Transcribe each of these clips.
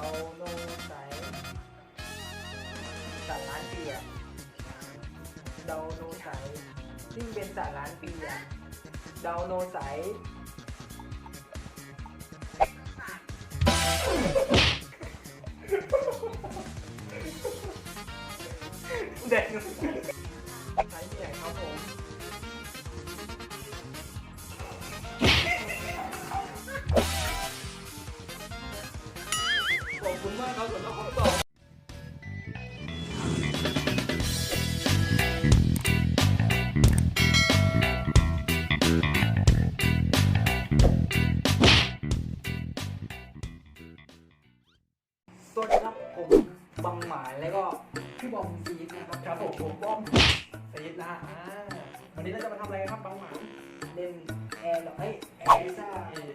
าโนใสสัตว์ล้านปีอะดาโนใสซึ่งเป็นสัตว์ล้านปีอะดาโนใสเด็ก วันนี้เราจะมาทำอะไรกันครับบังหมายเล่นแอร์หรอเอ้ยแอร์ซ่าเออ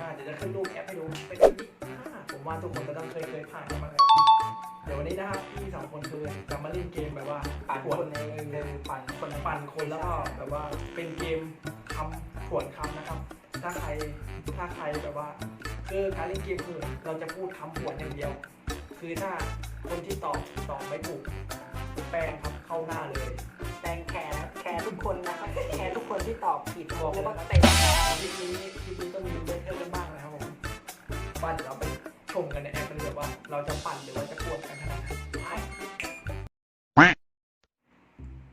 อ่าเดี๋ยวจะขึ้นรูปแอปให้ดู เป็นรูปที่อ่าผมว่าทุกคนก็ต้องเคยเคยผ่านกันมาแล้วเดี๋ยววันนี้นะครับพี่สองคนคือจะมาเล่นเกมแบบว่าปั่นคนในในปั่นคนปั่นคนแล้วก็แบบว่าเป็นเกมคำผวนคำนะครับ ถ้าใครถ้าใครแบบว่าคือการเล่นเกมคือเราจะพูดคำผวนอย่างเดียว คือถ้าคนที่ตอบตอบไม่ถูกแป้งครับเข้าหน้าเลยแต งแคร์แคร์ทุกคนนะครับแคร์ทุกคนที่ตอบผิดบอกเลแล้วยก็ว่าเตะคลิปนี้คลิปนี้ต้องมีเล่นเที่ยวกันบ้างนะครับผมว่าเดี๋ยวเราไปชมกันในแอปกันเลยว่า เราจะปั่นหรือว่าจะกวนกันขนาดไหนไป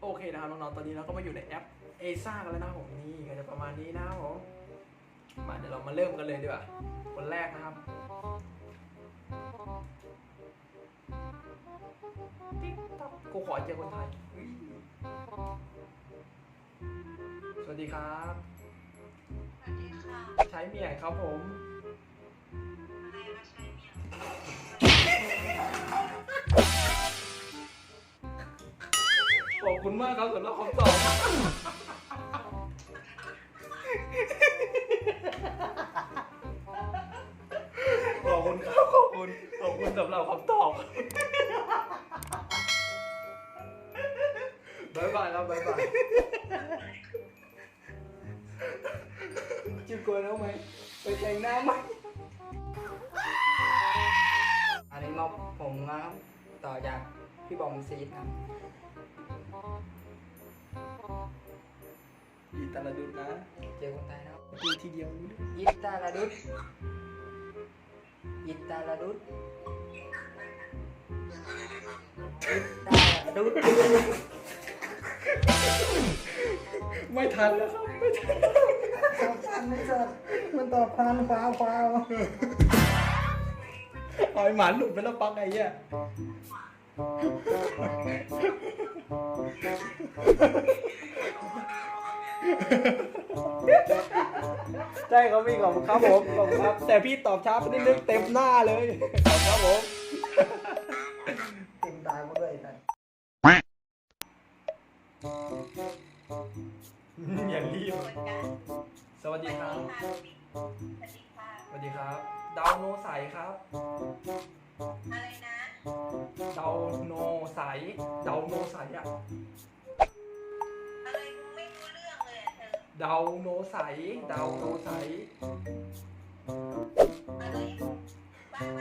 โอเคนะครับน้องๆตอนนี้เราก็มาอยู่ในแอปเอซ่ากันแล้วนะครับผมนี่ก็จะประมาณนี้นะครับผมมาเดี๋ยวเรามาเริ่มกันเลยดีกว่าคนแรกนะครับติ๊กต๊อกกูขอเจอคนไทยอุ๊ย สวัสดีครับ สวัสดีค่ะ ใช้เมียครับผม อะไรมาใช้เนี่ยขอบคุณมากครับสำหรับคำตอบขอบคุณครับขอบคุณ ขอบคุณสำหรับคำตอบ บายบายครับบายบายจิ้มกลัวแล้วไหมไปแต่งหน้าไหมอันนี้มอบผมนะครับต่อจากพี่บอมซีดครับอีตาลดุดนะเจอคนไทยนะครับดูทีเดียวรู้เรื่องอิตาลาดุดอิตาลาดุดอิตาลาดุด ไม่ทันแล้วครับไม่ทันพันไม่จัดมันตอบพันฟ้าวฟ้าวเอาไอ้หมาหลุดไปแล้วปักไอ้เหี้ยใช่ครับพี่ขอบคุณครับผมขอบคุณครับ แต่พี่ตอบช้าไปนิดนึงเต็มหน้าเลยขอบคุณครับผม ดาวโนใสครับ อะไรนะดาวโนใสดาวโนใสอะอะไรกูไม่รู้เรื่องเลยอะเธอดาวโนใสดาวโนใสอะไรบ้าไหม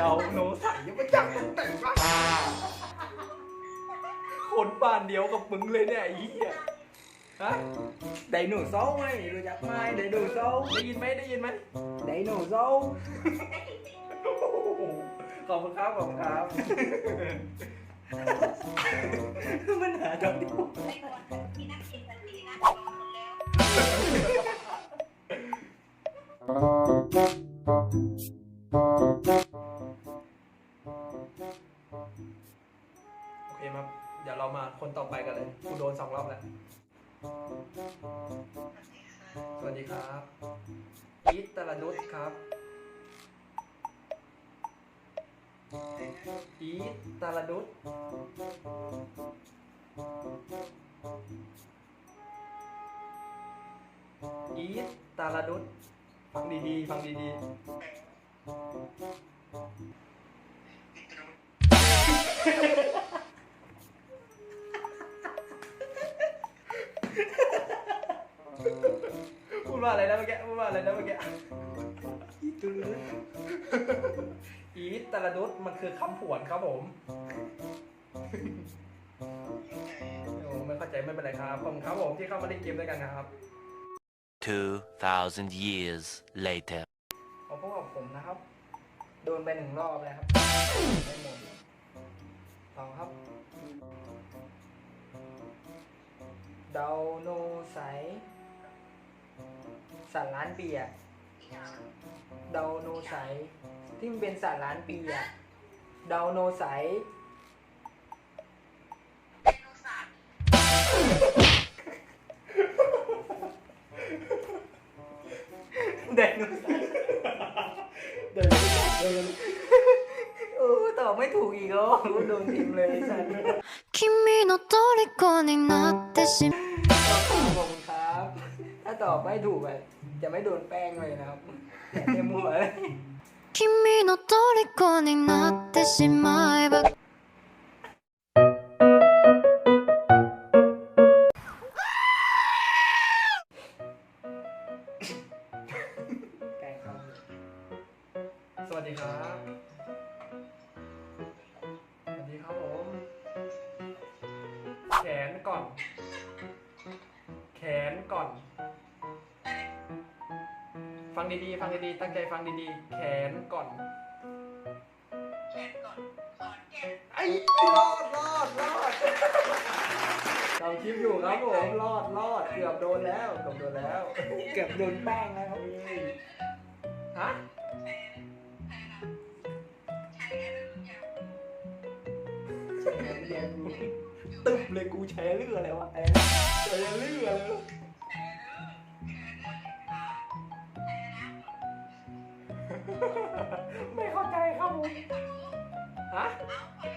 ดาวโนใส บ้านเดียวกับมึงเลยเนี่ยไอ้เหี้ยฮะไดโนเสาร์ไงรู้จักไหมไดโนเสาร์ได้ยินไหมได้ยินไหมไดโนเสาร์โอ้โหขอบคุณครับขอบคุณครับมันหาดอกเดียวไม่ ดี๋ยวเรามาคนต่อไปกันเลยกูโดนสองรอบแล้ว สวัสดีครับอีทตาลนุชครับอีทตาลนุชอีตาลนุชฟังดีๆ ฟังดีๆ อะไรนะเมื่อกี้อีตุลอีตรนุษมันคือคำผวนครับผมโอ้ไม่เข้าใจไม่เป็นไรครับผมครับผมที่เข้ามาเล่นเกมด้วยกันนะครับ 2,000 years later. ขอพบกับผมนะครับ โดนไปหนึ่งรอบแล้วครับไม่หมดต่อครับไดาวโนไซร์สัตว์ล้านปีอะ ไดาวโนไซร์ที่มันเป็นสัตว์ล้านปีอะไดาวโนไซร์ ไดโนเสาร์ ไดโนเสาร์ เดินเดิน โอ้ตอบไม่ถูกอีกแล้วโดนทิมเลยไอ้สัตว์ 君の虜になってしまう ขอบคุณครับ ถ้าตอบไม่ถูกอะจะไม่โดนแป้งเลยนะครับแต่เต็มหัวเลย君の虜になってしまえばงคสวัสดีครับ สวัสดีครับผม แขนก่อน ฟังดีๆ ฟังดีๆ ตั้งใจฟังดีๆ แขนก่อน แขนก่อนขอนแก่นไอ้รอดรอดรอดเราคลิปอยู่ครับผมรอดรอดเกือบโดนแล้วเกือบโดนแล้วเกือบโดนแป้งแล้วครับฮะใช้อะไรบางอย่างใช่เรียนรู้ตึบเลยกูแชร์เรื่องอะไรวะอะไรนะแชร์เรื่องอะไรวะ ฮะเอาคน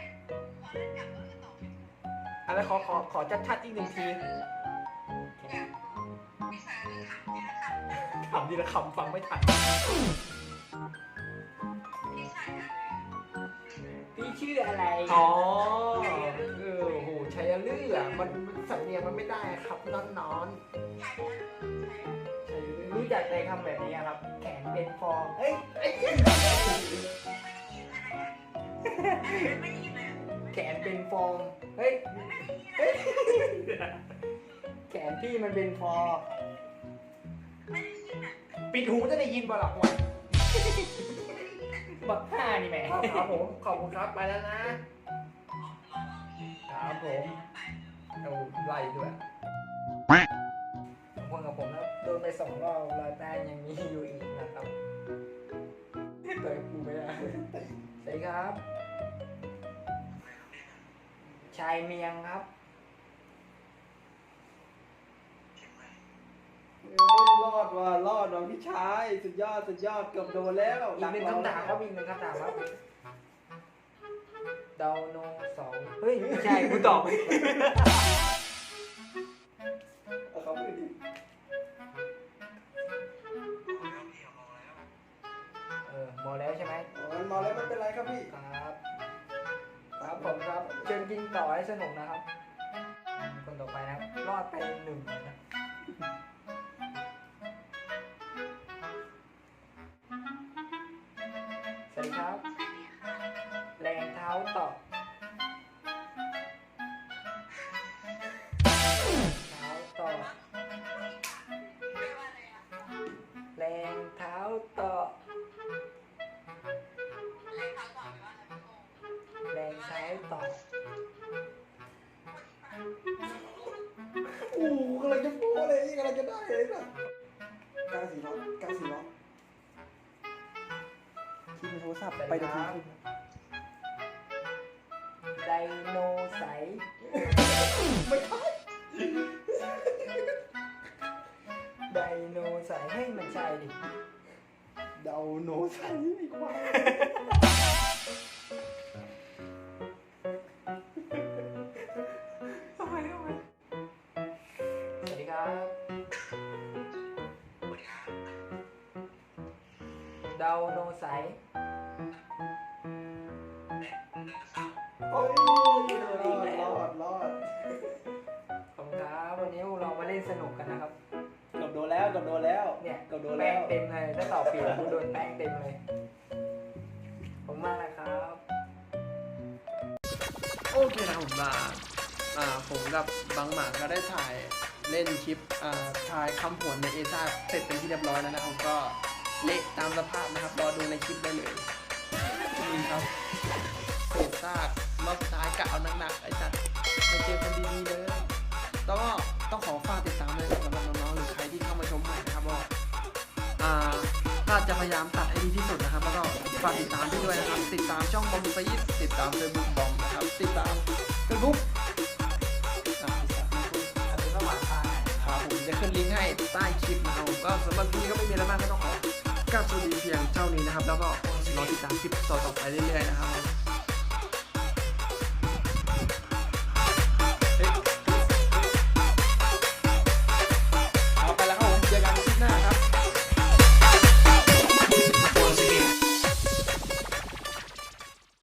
คนจับก็คือตอบอะไรขอขอขอชัดๆอีกหนึ่งทีวิสาหกิจนี่นะคะคำทีละคำฟังไม่ทันพี่ชายอะไรพี่ชื่ออะไรอ๋อเออโหใช้เรื่องมันสำเนียงมันไม่ได้ครับนอนนอนๆใช้เรื่องรู้จักในคำแบบนี้ครับ แขนเป็นฟองเอ้ย ไม่ได้ยินเลยแขนเป็นฟอง เฮ้ยเฮ้ยแขนพี่มันเป็นฟองไม่ได้ยินอะปิดหูจะได้ยินบ่หลักวันบักห้านี่แหม่ครับผม ขอบคุณครับ ไปแล้วนะ ครับผมเอาไล่ด้วยคนกับผมแล้วโดนไปสองรอบรอยแป้งยังมีอยู่อีกนะครับเปิดกูไม่ได้ส วัสดีครับ ชายเมียงครับเอ้ยรอดว่ะรอดว่ะพี่ชายสุดยอดสุดยอดเกือบโดนแล้วอีกหนึ่งคำถามครับอีกหนึ่งคำถามครับดาวโนสองเฮ้ยไม่ใช่กูตอบไม่เอาเขาพูดดิ อ๋อมันมาแล้วไม่เป็นไรครับพี่ครับครับผมครับเชิญกินต่อให้สนุกนะครับ คนต่อไปนะครับรอดไปหนึ่งนะสวัสดีครับแรงเท้าต่อเท้าต่อแรงเท้าต่อ ต่อโอ้โหกำลังจะโป้เลยกำลังจะได้เลยนะกาสีร้อนกาสีร้อนที่มีโทรศัพท์ไปดูทีไดโนไสร์ไม่ใช่ไดโนไสร์ให้มันใช่ดิเดาโนใส่อีกว่า ดีครับไดโนไสร์โอ้ยรอดรอดรอดขอบคุณครับวันนี้เรามาเล่นสนุกกันนะครับ เกือบบโดนแล้วเกับโดนแล้วเนี่ยเกับโดนแป้แล้งวเต็มเลยถ้าตอบผิดกูโดนแป้งเต็มเลย ผมมากนะครับ โอเคนะผมมาอ่าผมกับบางหมากก็ได้ถ่าย เล่นคลิปอ่ายคำผวนในเอซ่าเสร็จเป็นที่เรียบร้อยแล้วนะครับ ก็เละตามสภาพนะครับรอดูในคลิปได้เลยนี่ครับเศษซากรอบท้ายกะเอาหนักๆไอ้จัดไม่เจอคนดีๆเลยแล้วก็ต้องขอฝากติดตามเลยนะสำหรับน้องๆหรือใครที่เข้ามาชมใหม่นะครับว่าอ่าจะพยายามตัดให้ดีที่สุดนะครับแล้วก็ฝากติดตามด้วยนะครับ ติดตามช่องบอมซีดติดตามเฟซบุ๊กบอมนะครับติดตามเฟซบุ๊ก ใต้คลิปนะครับผมก็สำหรับคลิปนี้ก็ไม่มีอะไรมากก็ต้องขอกราบสวัสดีเพียงเท่านี้นะครับ แล้วก็รอติดตามคลิปต่อๆไปเรื่อยๆนะครับ